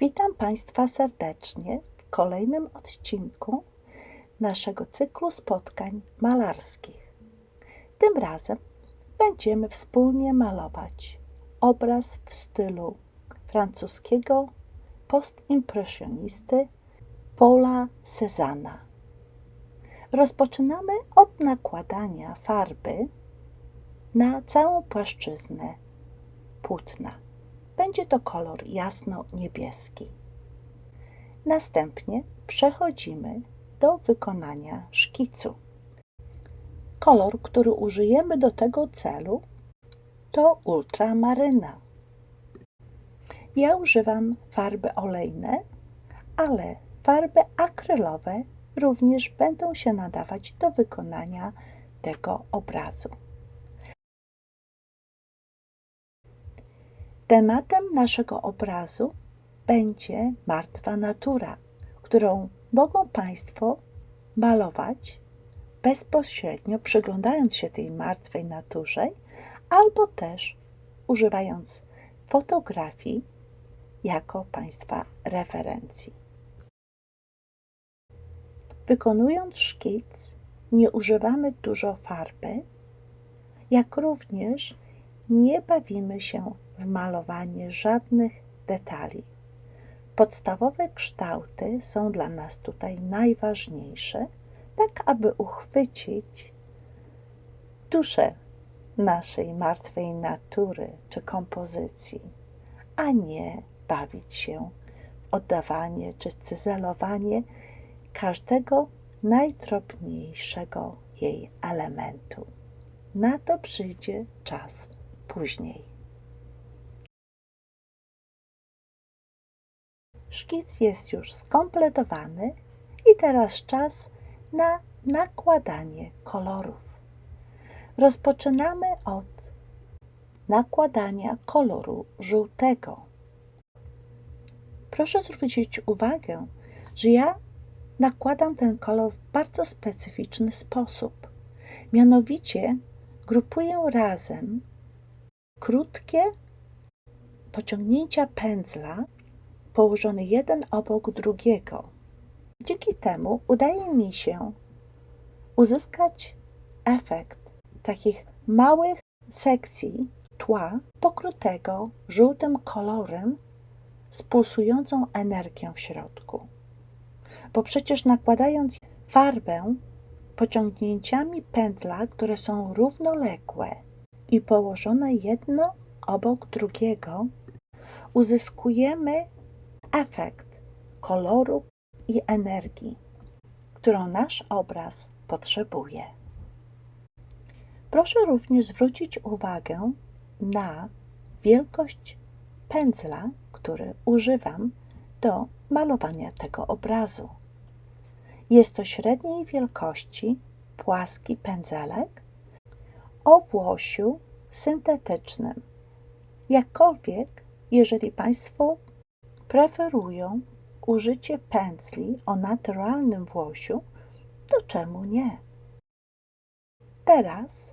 Witam Państwa serdecznie w kolejnym odcinku naszego cyklu spotkań malarskich. Tym razem będziemy wspólnie malować obraz w stylu francuskiego postimpresjonisty Paula Cézanna. Rozpoczynamy od nakładania farby na całą płaszczyznę płótna. Będzie to kolor jasno-niebieski. Następnie przechodzimy do wykonania szkicu. Kolor, który użyjemy do tego celu, to ultramaryna. Ja używam farby olejne, ale farby akrylowe również będą się nadawać do wykonania tego obrazu. Tematem naszego obrazu będzie martwa natura, którą mogą Państwo malować bezpośrednio przyglądając się tej martwej naturze, albo też używając fotografii jako Państwa referencji. Wykonując szkic, nie używamy dużo farby, jak również nie bawimy się w malowanie żadnych detali. Podstawowe kształty są dla nas tutaj najważniejsze, tak aby uchwycić duszę naszej martwej natury czy kompozycji, a nie bawić się w oddawanie czy cyzelowanie każdego najdrobniejszego jej elementu. Na to przyjdzie czas później. Szkic jest już skompletowany i teraz czas na nakładanie kolorów. Rozpoczynamy od nakładania koloru żółtego. Proszę zwrócić uwagę, że ja nakładam ten kolor w bardzo specyficzny sposób. Mianowicie grupuję razem krótkie pociągnięcia pędzla położone jeden obok drugiego. Dzięki temu udaje mi się uzyskać efekt takich małych sekcji tła pokrytego żółtym kolorem z pulsującą energią w środku. Bo przecież nakładając farbę pociągnięciami pędzla, które są równoległe i położone jedno obok drugiego, uzyskujemy efekt koloru i energii, którą nasz obraz potrzebuje. Proszę również zwrócić uwagę na wielkość pędzla, który używam do malowania tego obrazu. Jest to średniej wielkości płaski pędzelek o włosiu syntetycznym. Jakkolwiek, jeżeli Państwo preferują użycie pędzli o naturalnym włosiu, to czemu nie? Teraz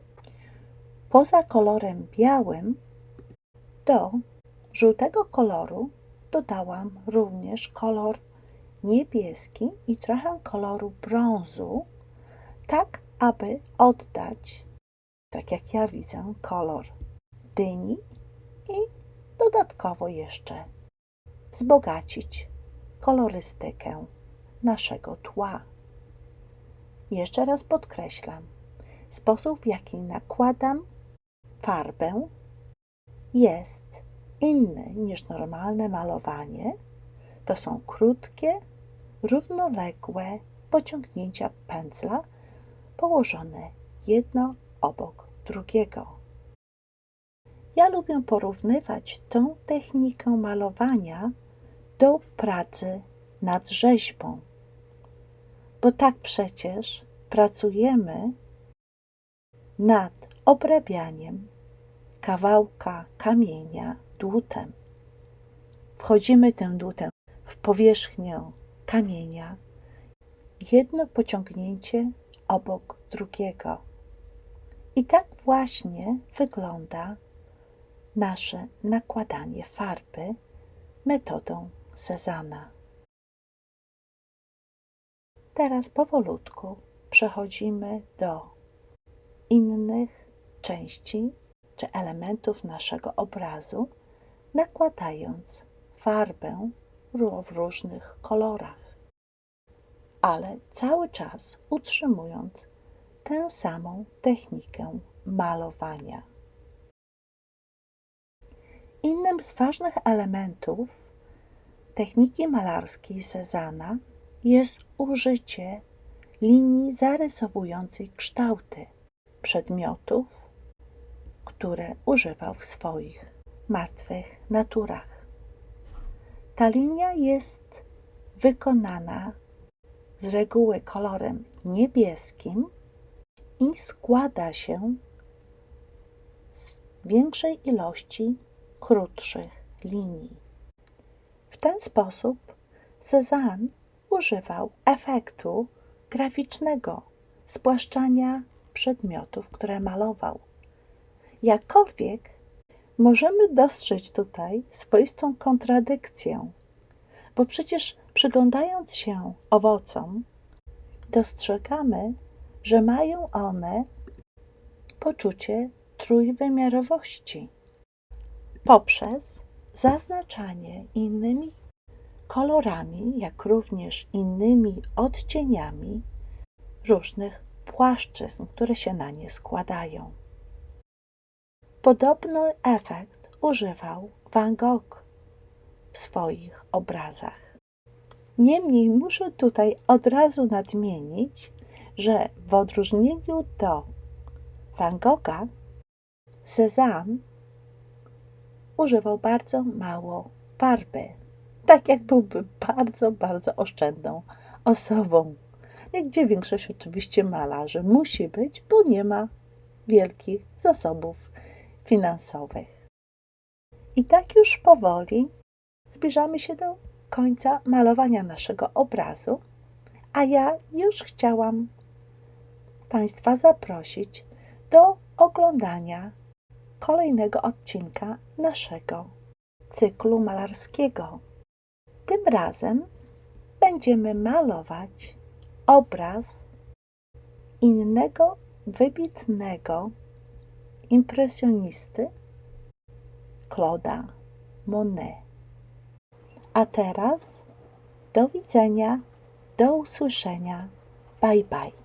poza kolorem białym do żółtego koloru dodałam również kolor niebieski i trochę koloru brązu, tak aby oddać, tak jak ja widzę, kolor dyni i dodatkowo jeszcze wzbogacić kolorystykę naszego tła. Jeszcze raz podkreślam, sposób w jaki nakładam farbę jest inny niż normalne malowanie. To są krótkie, równoległe pociągnięcia pędzla położone jedno obok drugiego. Ja lubię porównywać tą technikę malowania do pracy nad rzeźbą, bo tak przecież pracujemy nad obrabianiem kawałka kamienia dłutem. Wchodzimy tym dłutem w powierzchnię kamienia, jedno pociągnięcie obok drugiego. I tak właśnie wygląda nasze nakładanie farby metodą Cezana. Teraz powolutku przechodzimy do innych części czy elementów naszego obrazu, nakładając farbę w różnych kolorach, ale cały czas utrzymując tę samą technikę malowania. Innym z ważnych elementów techniki malarskiej Cezana jest użycie linii zarysowującej kształty przedmiotów, które używał w swoich martwych naturach. Ta linia jest wykonana z reguły kolorem niebieskim i składa się z większej ilości krótszych linii. W ten sposób Cezanne używał efektu graficznego spłaszczania przedmiotów, które malował. Jakkolwiek możemy dostrzec tutaj swoistą kontradykcję, bo przecież przyglądając się owocom, dostrzegamy, że mają one poczucie trójwymiarowości poprzez zaznaczanie innymi kolorami, jak również innymi odcieniami różnych płaszczyzn, które się na nie składają. Podobny efekt używał Van Gogh w swoich obrazach. Niemniej muszę tutaj od razu nadmienić, że w odróżnieniu do Van Gogha, Cezanne używał bardzo mało farby. Tak jak byłby bardzo, bardzo oszczędną osobą. Gdzie większość oczywiście malarzy musi być, bo nie ma wielkich zasobów finansowych. I tak już powoli zbliżamy się do końca malowania naszego obrazu, a ja już chciałam Państwa zaprosić do oglądania kolejnego odcinka naszego cyklu malarskiego. Tym razem będziemy malować obraz innego wybitnego impresjonisty Claude'a Monet. A teraz do widzenia, do usłyszenia. Bye bye.